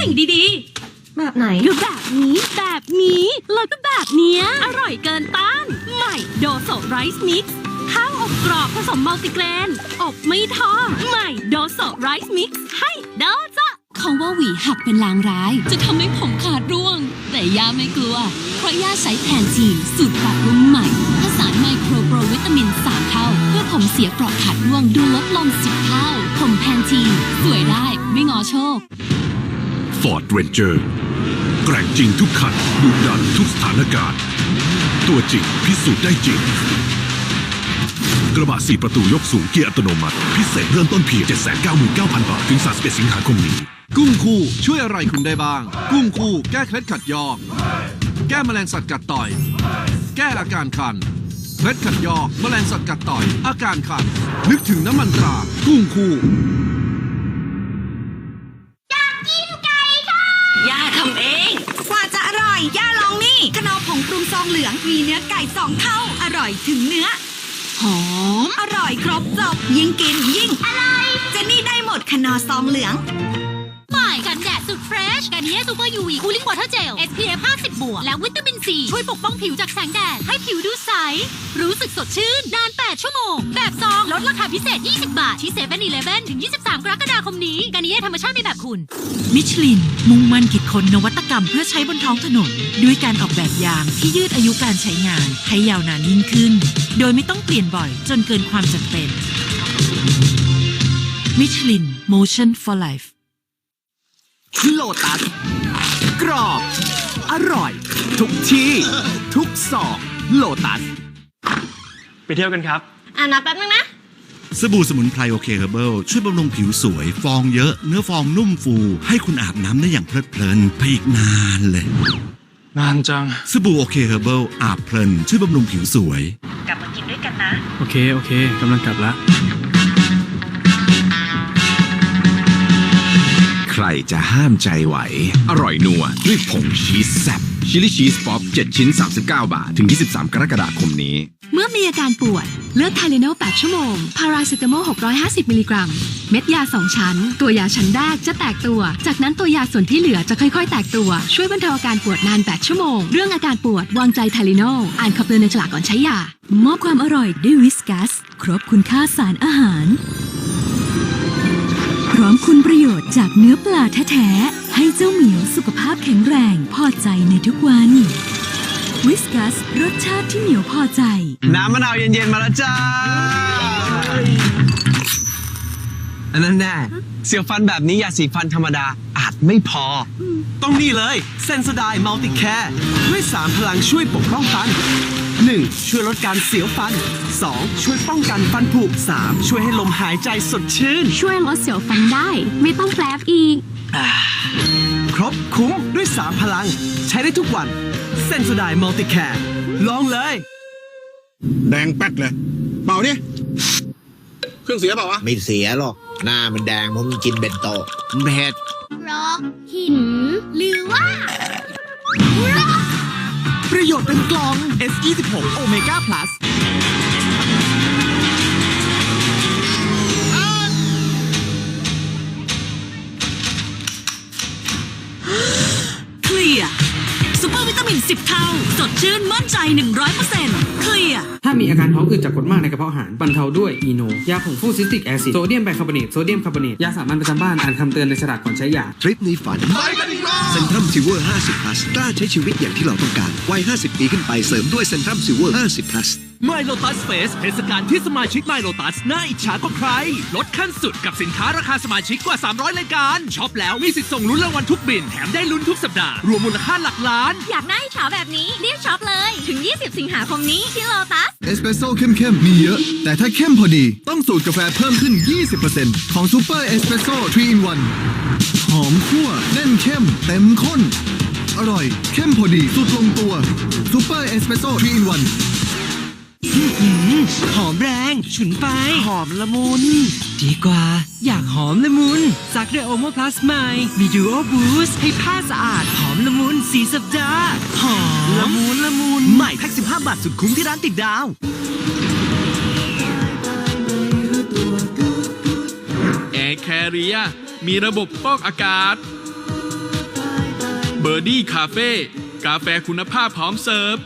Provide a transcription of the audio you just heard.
สิ่งดีแบบไหนๆก็แบบนี้แบบนี้ แล้วก็แบบเนี้ย อร่อยเกินต้าน ใหม่โดโซไรซ์มิกซ์ข้าวอบกรอบผสมมัลติเกรน อบไม่ทอดใหม่โดโซไรซ์มิกซ์ให้โดโซเขาว่าหวีหักเป็นลางร้าย จะทำให้ผมขาดร่วง แต่ย่าไม่กลัว เพราะย่าใช้แทนจีนสูตรปรับปรุงใหม่ผสานไมโครโปรวิตามิน 3 เท่า เพื่อผมเสียเปราะขาดร่วงดูลดลง10เท่า ผมแพนทีนสวยได้ไม่งอโชค Ford Ranger แกร่งจริงทุกคันดุดันทุกสถานการณ์ ตัวจริงพิสูจน์ได้จริง กระบะ4ประตูยกสูงเกียร์อัตโนมัติ พิเศษเริ่มต้นเพียง 799,000 บาท ถึง 31 สิงหาคมนี้ กุ้งคู่ช่วยอะไรคุณได้บ้าง กุ้งคู่แก้เคล็ดขัดยอก แก้แมลงสัตว์กัดต่อย แก้อาการคันเคล็ดขัดยอกแมลงสัตว์กัดต่อย อาการคัน นึกถึงน้ำมันตรา กุ้งคู่ องเหลืองมีเนื้อไก่สองเท่า อร่อยถึงเนื้อ หอม อร่อยครบจบ ยิ่งกินยิ่ง อร่อย เจนนี่ได้หมดขนอซองเหลือง ใหม่กันแดดสุดเฟรช กันเย่ซูเปอร์ยูวีคูลิ่งวอเตอร์เจล SPF 50 บวก และวิตามินซีช่วยปกป้องผิวจากแสงแดด ให้ผิวดูใส รู้สึกสดชื่นนาน 8 ชั่วโมง แบบซอง ลดราคาพิเศษ 20 บาท ที่เซเว่นอีเลฟเว่นถึง 23 กรกฎาคมนี้กันเย่ธรรมชาติในแบบคุณ มิชลิน มุ่งมั่นคิดค้นนวัตกรรมเพื่อใช้บนท้องถนน ด้วยการออกแบบยางที่ยืดอายุการใช้งาน ให้ยาวนานยิ่งขึ้น โดยไม่ต้องเปลี่ยนบ่อย จนเกินความจำเป็นมิชลิน Motion for Life โลตัสกรอบ อร่อย ทุกที่ ทุกซอกโลตัส ไปเที่ยวกันครับ อ่านับแป๊บนึงนะ สบู่สมุนไพรโอเคเฮอร์เบิลช่วยบำรุงผิวสวย ฟองเยอะ เนื้อฟองนุ่มฟู ให้คุณอาบน้ำได้อย่างเพลิดเพลินไปอีกนานเลย นานจัง สบู่โอเคเฮอร์เบิลอาบเพลินช่วยบำรุงผิวสวยโอเค โอเค กำลังกลับละ ใครจะห้ามใจไหว อร่อยนัวด้วยผงชีสแซ่บชิลลี่ชีสป๊อป 7 ชิ้น 39 บาท ถึง 23 กรกฎาคมนี้ เมื่อมีอาการปวด เลือกไทเลโน8ชั่วโมง พาราเซตามอล 650 มิลลิกรัม เม็ดยา 2 ชั้น ตัวยาชั้นแรกจะแตกตัว จากนั้นตัวยาส่วนที่เหลือจะค่อยๆ แตกตัว ช่วยบรรเทาอาการปวดนาน 8 ชั่วโมง เรื่องอาการปวด วางใจไทเลโนอ่านคำเตือนในฉลากก่อนใช้ยา มอบความอร่อยด้วยวิสกัส ครบคุณค่าสารอาหาร พร้อมคุณประโยชน์จากเนื้อปลาแท้ๆ ให้เจ้าเหมียวสุขภาพแข็งแรงพอใจในทุกวันวิสกัสรสชาติที่เหมียวพอใจ น้ำมะนาวเย็น ๆ มาแล้วจ้า อันนั้นแน่ เสียวฟันแบบนี้ยาสีฟันธรรมดาอาจไม่พอ ต้องนี่เลย เซนสไดมัลติแคร์ด้วย3พลังช่วยปกป้องฟัน 1. ช่วยลดการเสียวฟัน 2. ช่วยป้องกันฟันผุ 3. ช่วยให้ลมหายใจสดชื่น ช่วยลดเสียวฟันได้ ไม่ต้องแปลบอีก ครบคุ้มด้วย 3 พลัง ใช้ได้ทุกวันเซนสไดมัลติแคร์ลองเลย แดงแป๊ดเลย เปล่าเนี่ยเครื่องเสียเปล่าวะ ไม่เสียหรอก หน้ามันแดงเพราะมันกินเบนโตะเผ็ด เพราะหินหรือว่า ประโยชน์เป็นกล่อง S26 Omega Plus วิตามิน 10 เท่า สดชื่นมั่นใจ 100%เคลียร์ถ้ามีอาการท้องอืดจากกรดมากในกระเพาะอาหารบรรเทาด้วยอีโน ยาผงฟูซิสติกแอซิดโซเดียมไบคาร์บอเนตโซเดียมคาร์บอเนตยาสามัญประจำบ้านอ่านคำเตือนในฉลากก่อนใช้ยาทริปนี้ฝันไปกันอีกรอบเซนทรัมซิลเวอร์50 plus กล้าใช้ชีวิตอย่างที่เราต้องการวัย50 ปีขึ้นไปเสริมด้วยเซนทรัมซิลเวอร์50 plus ไมโลตัสเฟสเทศกาลที่สมาชิกไมโลตัสน่าอิจฉากว่าใคร ลดขั้นสุดกับสินค้าราคาสมาชิกกว่า 300รายการช็อปแล้วมีสิทธิ์ส่งลุ้นรางวัลทุกบิน แถมได้ลุ้นทุกสัปดาห์ รวมมูลค่าหลักล้าน อยากได้เฉาแบบนี้รีบช็อปเลย ถึง 20 สิงหาคมนี้ที่โลตัสเอสเปรสโซ่เข้มๆ มีเยอะ แต่ถ้าเข้มพอดี ต้องสูตรกาแฟเพิ่มขึ้น 20%ของซูเปอร์เอสเปรสโซ่3 in 1หอมคั่วแน่นเข้ม เต็มข้นอร่อย เข้มพอดีสุดลงตัวซูเปอร์เอสเปรสโซ่3 in 1 หอมแรงฉุนไป หอมละมุน ดีกว่า อยากหอมละมุนซักด้วยโอโมพลัสใหม่มีดูโอบูสให้ผ้าสะอาด หอมละมุนสีสัปดาห์หอมละมุนละมุนใหม่แพ็ก15 บาทสุดคุ้มที่ร้านติดดาวแอร์แคเรียมีระบบฟอกอากาศ เบอร์ดี้คาเฟ่กาแฟคุณภาพพร้อมเสิร์ฟ